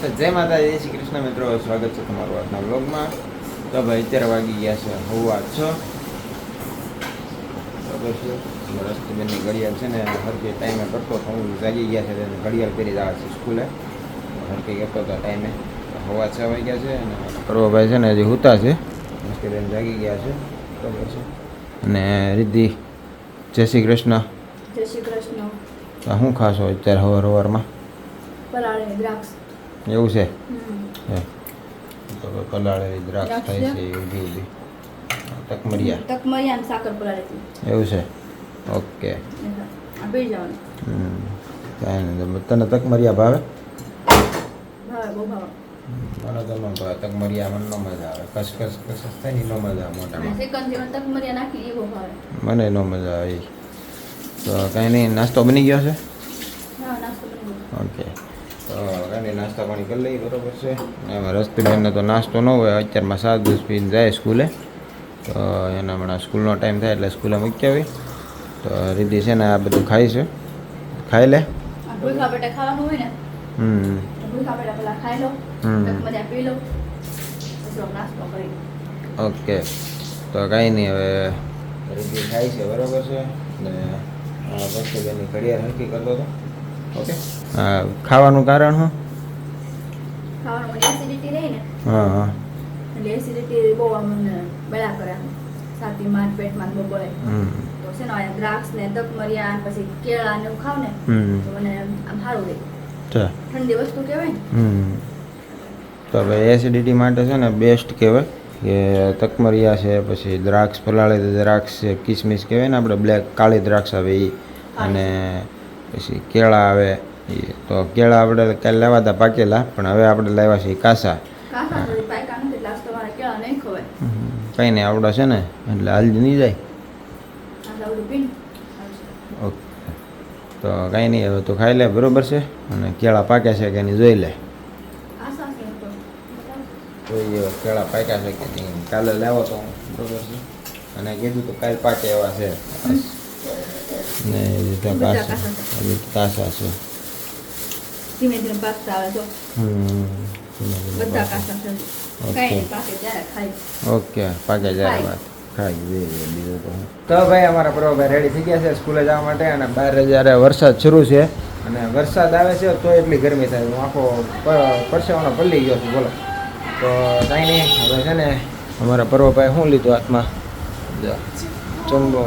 તો જય માતા જય શ્રી કૃષ્ણ મિત્રો સ્વાગત છે તમારું આજના વ્લોગમાં તો ભાઈ અત્યારે વાગી ગયા છે હવા છ. બરાબર છે રસ્તીબેનની ઘડિયાળ છે ને હરકે ટાઈમે કરતો તો હું જાગી ગયા છે તેને ઘડિયાળ પહેરી જ આવે છે સ્કૂલે. હરકે કરતો હતો ટાઈમે હવા છ વાગ્યા છે અને કરવાભાઈ છે ને હજી હુતા છે. રસ્તીબેન જાગી ગયા છે. બરાબર છે અને રિદ્ધિ જય શ્રી કૃષ્ણ. જય શ્રી કૃષ્ણ. શું ખાશો અત્યારે હવાર હવારમાં? પરાળે દ્રાક્ષ. એવું છે? કલાળે હે. તો કલાળેલી દ્રાક્ષ થાય છે? ઊભી ઊભી તકમરિયા તકમરિયા. અને સાકર પરાળેથી એવું છે? ઓકે. આ જવાનું. હમ. કાંઈ નહીં તને તકમરિયા ભાવે? ભાવે બહુ ભાવે. મને તો ન ભાવે. તકમરિયા મને ન મજા આવે. કસકસ કસકસ થાય ને ન મજા આવે મોટામાં. તકમરિયા નાખી એ બહુ ભાવે. મને ન મજા આવે. તો કાંઈ નહીં નાસ્તો બની ગયો છે? હા નાસ્તો બની ગયો. ઓકે. તો નાસ્તા પાણી કરી લઈએ બરોબર છે. એમાં રસ્તીબેનનો તો નાસ્તો ન હોય અત્યારમાં સાત દસ પીને જાય સ્કૂલે. તો એના હમણાં સ્કૂલનો ટાઈમ થાય એટલે સ્કૂલે મૂકી આવી. તો રીતિ છે ને આ બધું ખાય છે. ખાઈ લે. ખાવાનું હોય ને હમ. ખાઈ લો પી લો ઓકે. તો કાંઈ નહીં હવે રીતિ ખાય છે બરોબર છે. ને રસ્તીબેનની ઘડિયાળ હરકી કરતો હતો ઓકે? હા ખાવાનું કારણ હું ખાવાનું એસિડિટી રહી ને. હા હા. એટલે એસિડિટી બહુ આમ બળા કરે. આમ છાતીમાં પેટમાં બહુ તો છે ને દ્રાક્ષ ને તકમરિયા પછી કેળા ને એવું ખાવ ને તો મને આમ સારું રહે. ઠંડી વસ્તુ કહેવાય તો ભાઈ એસિડિટી માટે છે ને બેસ્ટ કહેવાય કે તકમરિયા છે પછી દ્રાક્ષ ફલાળેલી દ્રાક્ષ છે કિસમિસ કહેવાય ને આપણે બ્લેક કાળી દ્રાક્ષ આવે એ અને પછી કેળા આવે. તો કેળા આપણે કાલે લેવા હતા પાકેલા પણ હવે આપણે લાવ્યા છીએ કાસા. કંઈ નહીં આવડે છે ને એટલે હાલજી નહીં જાય. ઓકે. તો કાંઈ નહીં હવે તો ખાઈ લે બરોબર છે? અને કેળા પાક્યા છે કે નહીં જોઈ લે. એવા કેળા પાક્યા છે કે નહીં. કાલે લાવો તો બરોબર છે? અને કીધું તો કાલે પાકે એવા છે. ને કાસા છે. ધીમે ધીમે પાકતા આવે તો બધા કાચા છે ઓકે. પાકે જાય વાત ખાઈ તો ભાઈ અમારા પ્રભાભાઈ રેડી થઈ ગયા છે સ્કૂલે જવા માટે અને બહાર જ્યારે વરસાદ શરૂ છે અને વરસાદ આવે છે તો એટલી ગરમી થાય હું આખો પરસેવાનો પલ્લી ગયો છું બોલો તો કાંઈ નહીં હવે છે ને અમારા પર્વભાઈ શું લીધું હાથમાં ચંબો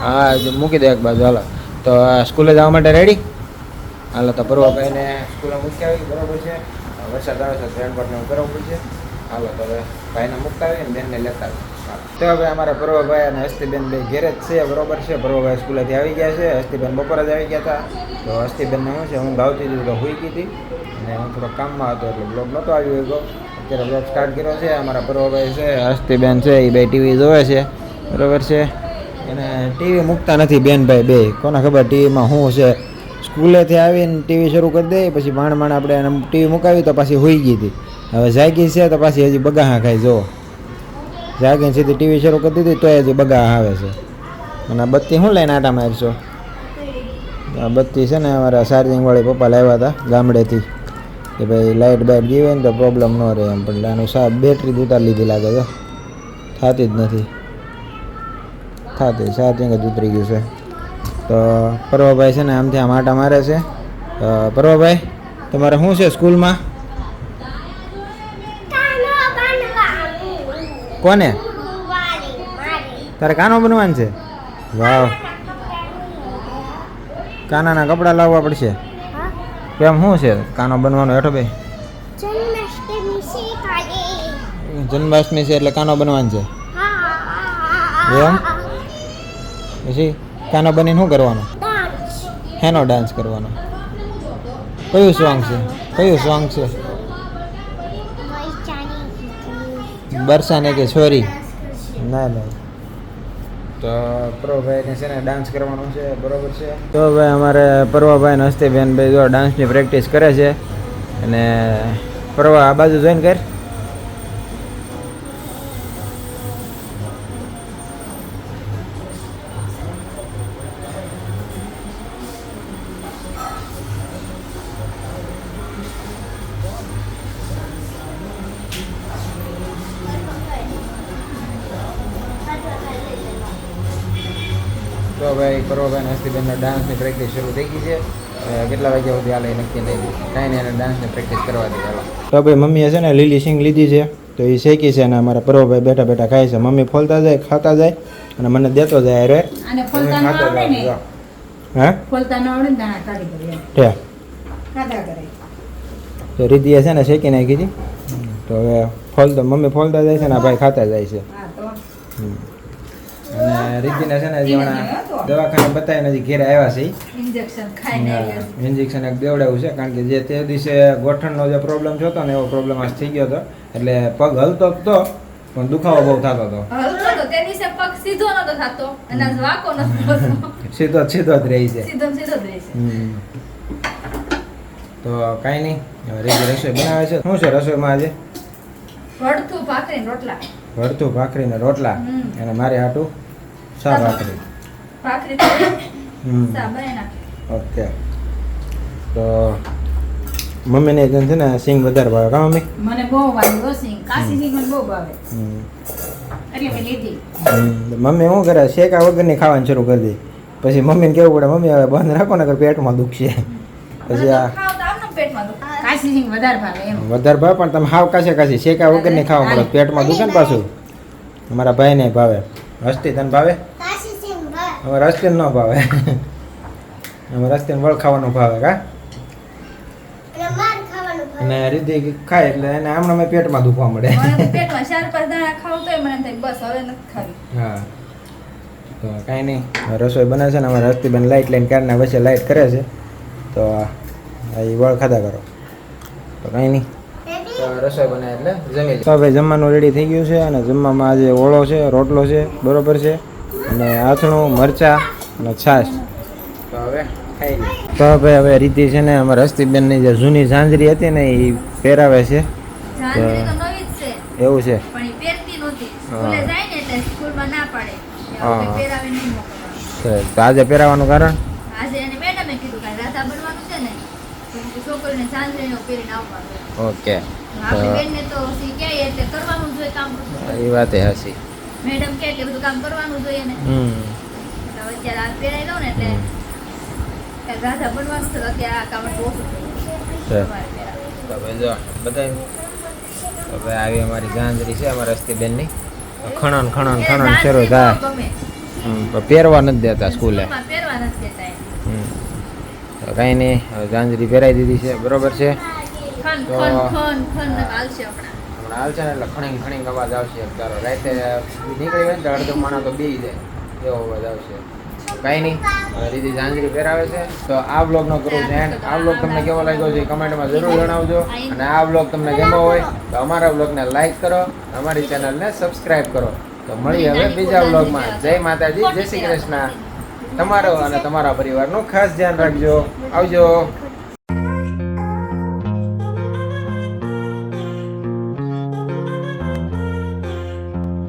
હા મૂકી દે એક બાજુ હાલો તો આ સ્કૂલે જવા માટે રેડી હાલો તો પર્વભાઈને સ્કૂલે મૂકી આવી, બરાબર છે. વરસાદ આવે છે પર એવું કરવું પડશે. હાલો તો હવે ભાઈને મૂકતા આવીએ ને બેનને લેતા આવીએ. તો હવે અમારા પર્વભાઈ અને હસ્તીબેન બે ઘેરે જ છે, બરોબર છે. પર્વભાઈ સ્કૂલેથી આવી ગયા છે, હસ્તીબેન બપોરે જ આવી ગયા હતા. તો હસ્તીબેનને શું છે, હું ગાવતી હતી તો હોઈ ગઈ હતી અને હું થોડો કામમાં હતો એટલે બ્લોગ નહોતો આવ્યો ગયો અત્યારે બ્લોગ સ્ટાર્ટ કર્યો છે, અમારા પર્વભાઈ છે, હસ્તીબેન છે એ બે ટીવી જોવે છે, બરોબર છે. એને ટીવી મૂકતા નથી બેનભાઈ બે. કોને ખબર ટીવીમાં શું છે સ્કૂલેથી આવીને ટીવી શરૂ કરી દે, પછી માણ માણ આપણે ટીવી મુકાવી તો પાછી હોઈ ગઈ હતી. હવે જાગી છે તો પાછી હજી બગાહા ખાઈ જો જાગીને સીધી ટીવી શરૂ કરી દીધી તોય હજી બગાહા આવે છે. અને બત્તી શું લઈને આટા મારશો? આ બત્તી છે ને અમારા ચાર્જિંગવાળી પપ્પા લાવ્યા હતા ગામડેથી. કે ભાઈ લાઇટ બાઇટ ગઈ હોય ને તો પ્રોબ્લેમ ન રહે એમ, પણ આનું સા બેટરી ઉતારી લીધી લાગે છે. થતી જ નથી. થતી ચાર્જિંગ જ ઉતરી ગયું છે. તો પર્વભાઈ છે ને આમથી આમ આટા મારે છે. પર્વભાઈ તમારે શું છે સ્કૂલમાં? કોને? તારે કાનો બનવાનું છે? વાવ. કાનાના કપડાં લાવવા પડશે. કેમ શું છે કાનો બનવાનો હેઠો ભાઈ? જન્માષ્ટમી છે એટલે કાનો બનવાનું છે. એમ? પછી? કાનો બનીને શું કરવાનું? હેનો ડાન્સ કરવાનો. કયું સોંગ છે? કયું સોંગ છે? બરસાને કે છોરી? ના ના. તો પ્રભાઈને છે ને ડાન્સ કરવાનો છે બરોબર છે? તો ભાઈ અમારે પરવાભાઈ ને હસ્તીબેન ભાઈ જો ડાન્સની પ્રેક્ટિસ કરે છે અને પરવા આ બાજુ જોઈન કર. પરોભાઈ પરોભાઈ અને હસ્તીબેનનો ડાન્સની પ્રેક્ટિસ શરૂ થઈ ગઈ છે. કેટલા વાગ્યા સુધી હાલે નક્કી થઈ ગયું કાંઈ નહીં એને ડાન્સની પ્રેક્ટિસ કરવા દે ચાલો તો ભાઈ મમ્મીએ છે ને લીલી સિંગ લીધી છે તો એ શેકી છે અને અમારા પરોભાઈ બેઠા બેઠા ખાય છે. મમ્મી ફોલતા જાય ખાતા જાય અને મને દેતો જાય અરે અને ફોલતા ન આવડે ને? હા? ફોલતા ન આવડે ને કાઢી દે એમ. છે ખાધા કરે. તો રીતિએ છે ને શેકી નાખી હતી. તો હવે ફોલતા મમ્મી ફોલતા જાય છે ને ભાઈ ખાતા જાય છે. હમ. અને રીતિને છે ને હમણાં દવાખાને બતાવીને હજી ઘેરે આવ્યા છે ઇન્જેક્શન એક દેવડાવ્યું છે કારણ કે જે તે દિવસે ગોઠણનો જે પ્રોબ્લેમ થયો હતો ને એવો પ્રોબ્લેમ આજ થઈ ગયો હતો. એટલે પગ હલતો જ તો પણ દુખાવો બહુ થતો હતો. સીધો. સીધો જ રહી છે. તો કાંઈ નહીં હવે રીતિ રસોઈ બનાવે છે. શું છે રસોઈમાં આજે? ભડથું ભાખરી રોટલા. ભરતું ભાખરી ને રોટલા. અને મારે આટું સા ભાખરી. ભાખરી ઓકે. તો મમ્મીને છે ને સિંગ વધારે ભાવે કા મમ્મી? મને બહુ ભાવે હો સિંગ. કાશી સિંગ મને બહુ ભાવે. હમ. મેં લીધી. મમ્મી શું કરે? શેકા વગરની ખાવાનું શરૂ કરી દે. પછી મમ્મીને કેવું પડે? મમ્મી હવે બંધ રાખો ને પેટમાં દુખશે. પછી આ વધારે ભાવે પણ તમે હાવ કાશે કાશી શેકા વગર નહીં ખાવા મળે પેટમાં દુખે ને પાછું? મારા ભાઈને ભાવે. હસ્તી તને ભાવે? અમારે હસ્તી ન ભાવે. અમારે હસ્તી વળ ખાવાનું ભાવે કા? અને રીતિ ખાય એટલે એને હમણાં મેં પેટમાં દુખવા મળે. પેટમાં ચાર પાંચ દાણા ખાવ તો મને થાય બસ હવે નથી ખાવી. હા. તો કાંઈ નહીં. રસોઈ બને છે ને અમારે હસ્તીબેન લાઇટ લઈને કારના વચ્ચે લાઇટ કરે છે. તો આ એ વળ ખાધા કરો. તો કાંઈ નહીં. તો રસોઈ બને એટલે જમી તો ભાઈ જમવાનું રેડી થઈ ગયું છે અને જમવામાં આજે ઓળો છે રોટલો છે બરોબર છે. અને આથણું મરચા અને છાશ. તો હવે તો ભાઈ હવે રીતિ છે ને અમારા હસ્તીબેનની જે જૂની ઝાંઝરી હતી ને એ પહેરાવે છે. તો નવી જ છે. એવું છે. તો આજે પહેરાવાનું કારણ? આજે એને મેડમે કીધું કે રાધા બનવાનું છે ને. તો એમ કે છોકરીને ચાંદલીનો પહેરીને આવવાનું. ઓકે. તો સી કહે એટલે કરવાનું જ જોઈએ કામ. બધું. એ વાત એ હસી. મેડમ કે એટલે બધું કામ કરવાનું જોઈએ ને. અત્યારે આ પહેરાઈ એટલે રાધા બનવાનું અત્યારે આ કામ જો આવી અમારી ઝાંઝરી છે અમારા હસ્તીબેનની ખણન ખણન એને ખણન શરૂ થાય. પહેરવા નથી દેતા સ્કૂલે. તો કાંઈ નહીં હવે ઝાંઝરી પહેરાવી દીધી છે બરોબર છે? તો- હમણાં હાલ છે ને એટલે ખણીંગ ખણીંગ અવાજ આવશે તારો રાતે નીકળી હોય ને તો અડધો માણા તો બેસી જાય. એવો અવાજ આવશે. કાંઈ નહીં. રીતિ ઝાંઝરી પહેરાવે છે. તો આ બ્લોગનો કરું છે આ બ્લોગ તમને કેવો લાગ્યો છે કમેન્ટમાં જરૂર જણાવજો. અને આ બ્લોગ તમને ગમ્યો હોય તો અમારા બ્લોગને લાઈક કરો. અમારી ચેનલને સબસ્ક્રાઈબ કરો. તો મળીએ હવે બીજા બ્લોગમાં જય માતાજી, જય શ્રી કૃષ્ણ. તમારો અને તમારા પરિવારનું ખાસ ધ્યાન રાખજો. આવજો.